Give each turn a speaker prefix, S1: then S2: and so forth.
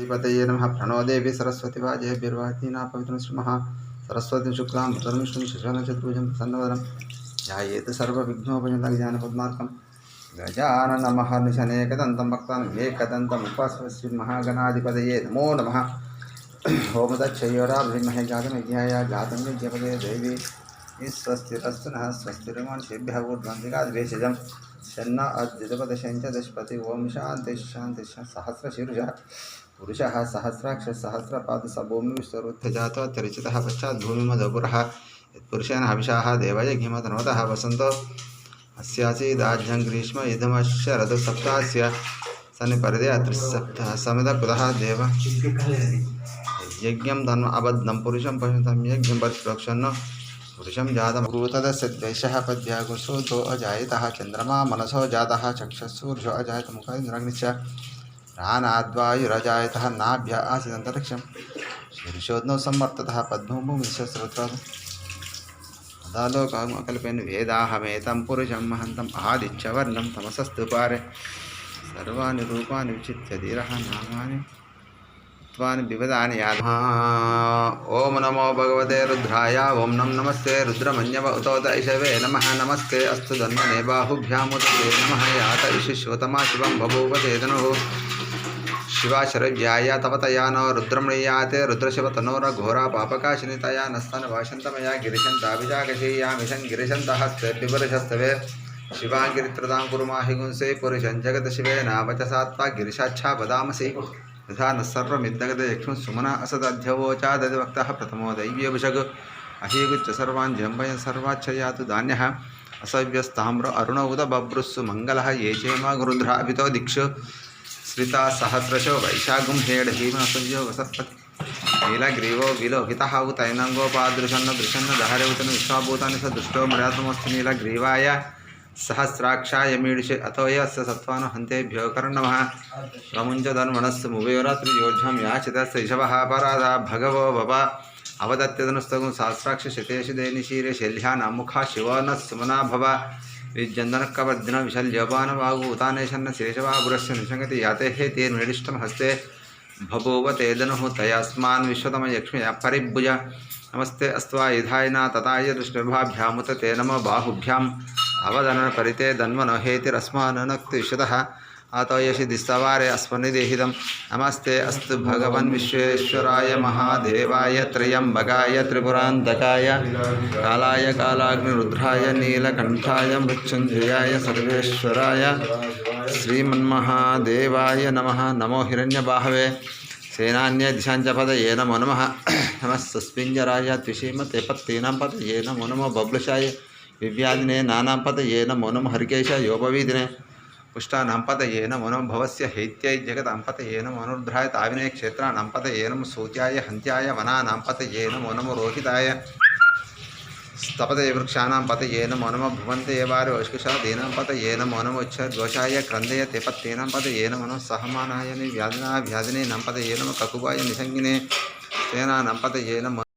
S1: अधिपतये नमः। प्रणो देवी सरस्वती वाजेभिर्वाचीना पवित्रं श्रीमः सरस्वतीं शुक्लां धर्मिष्ठुं शिशुनचतुर्भुजं प्रसन्नवदनं ध्यायेत् सर्वविघ्नोपजन्तं ज्ञानपद्मार्कं गजाननमः निशनेकदन्तं भक्तान् एकदन्तम् उपास्व श्रीमहागणाधिपतये नमो नमः। ओम दक्षयोराभिमहे जातं यज्ञाय जातं यज्ञपदे देवी स्वस्तिरस्तु नः स्वस्तिर्मानुषेभ्यः ऊर्ध्वन्दिकाद्वेषजं शन्न अद्युतपदशञ्च दशपति ॐ शान्ति शान्ति सहस्रशीर्षः पुरुषः सहस्राक्ष सहस्रपादसभूमि विश्वरुद्धजातो त्रिचितः पश्चात् भूमिमदपुरः यत्पुरुषेण हविषाः देवयज्ञमतनोतः वसन्तो। अस्यासीदाज्यं ग्रीष्म इदमशरदसप्तास्य सन्निपरिदे त्रिसप्तः समिदकुतः देव? यज्ञं धन्म अबद्धं पुरुषं पश्यन्तं यज्ञं परिप्रोक्षन् पुरुषं जातमभूतदस्य द्वेषः पद्याकुसुतो अजायतः चन्द्रमा मनसो जातः चक्षुसूर्यो अजायत मुखेन्द्रग्निश्च प्राणाद्वायुरजायतः नाभ्य आसीदन्तरिक्षं शीर्षोद्नौ सम्वर्ततः पद्मभूमिश्रोत्र अदालोकमकल्पेन वेदाहमेतं पुरुषं महन्तम् आदित्यवर्णं तमसस्तु पारे सर्वाणि रूपाणि विचित्य धीरः नामानि त्वानि विवदानि याद ॐ नमो भगवते रुद्राय ॐ नम नमस्ते रुद्रमन्यव उतोत ऐषवे नमः, नमस्ते। अस्तु धन्वने बाहुभ्यामुदते नमः, यात इशिश्वतमा शिवं बभूव तेदनुः शिवाशरव्याय तपतया नो रुद्रमणीयाते रुद्रशिवतनोरघोरा पापकाशिनि तया नस्तनभाषन्तमया गिरिशन्ताभिजागशेयामिषं गिरिशन्तहस्ते बिबर्षस्तवे शिवाङ्गिरित्रतां कुरुमाहि पुरुषं जगदशिवे नावचसात्वा गिरिशाच्छा वदामसि यथा न सर्वमिद्दगद यक्ष्मः सुमना असदध्यवोचादवक्तः प्रथमो दैव्यभिषग् अहीगुच्च सर्वान् जम्बयन् सर्वाच्छयातु धान्यः असव्यस्ताम्र अरुण उद बभ्रुस्सु मङ्गलः ये चेमा गुरुध्राभितो दिक्षु श्रिता सहस्रशो वैशाखं हेड भीमसव्यो वसत्पति नीलग्रीवो विलोहितः उतैनङ्गोपादृशन्न दृशन्न दहरौतन विश्वाभूतानि स दुष्टो मर्यातमस्तु नीलग्रीवाय सहस्राक्षाय मीडिषे अतो यस्य सत्त्वानो हन्तेभ्यो कर्णमः। प्रमुञ्चधन्वनस्य मुभयोरात्रियोज्झं याचितस्य ऋषभः अपराधा भगवो भव। अवदत्यतनुस्तगुं सहस्राक्षशतेषु देनिशीरे शैल्यानां मुखा शिवो न सुमना भव। विजन्दनकवर्धन विशल्यपानवागु उतानेशन्न शेषवापुरस्य निशङ्गति याते हे तेर्मिडिष्टं हस्ते। बभूव तेदनुः तयास्मान् विश्वतमयक्ष्म्या परिभुज। नमस्ते अस्त्वा युधायना तताय दृष्टिभाभ्यामुत ते नम बाहुभ्याम्। అవదన పరితే ధన్మనోహేతి రస్మాననక్తి ఇషతః ఆతో యశి దిస్తవారే అస్మనిదేహితం నమస్తే అస్తు భగవన్ విశ్వేశ్వరాయ మహాదేవాయ త్రయంబకాయ త్రిపురాంతకాయ కాలాయ కాలాగ్నిరుద్రాయ నీలకంఠాయ మృత్యుంజయాయ సర్వేశ్వరాయ శ్రీమన్మహాదేవాయ నమ. నమో హిరణ్యబాహవే. సేనాన్యదిశాంచపదయే నమో నమ. నమస్సస్మింజరాయ త్విషీమ తేపత్తీనాం పదయే నమో నమో బబ్లుషాయ. विव्यादिने नानां पदये नमो नमः हरिकेशायोपवीदिने पुष्टानां पतये नमो नमः भवस्य हैत्यै जगतां पतये नमो अनुरुद्राय ताविने क्षेत्राणां पतये नमः सूत्याय हन्त्याय वनानां पतये नमो रोहिताय स्तपतये वृक्षाणां पतये नमो नमः भुवन्ते वारोष्कुशादीनां पतये नमो नमो उच्छघोषाय क्रन्दय ते पत्तीनां पतये नमो नमः सहमानाय व्याधिना व्याधिनीनां पतये नमः ककुबाय निसङ्गिने सेनानां पतये नमः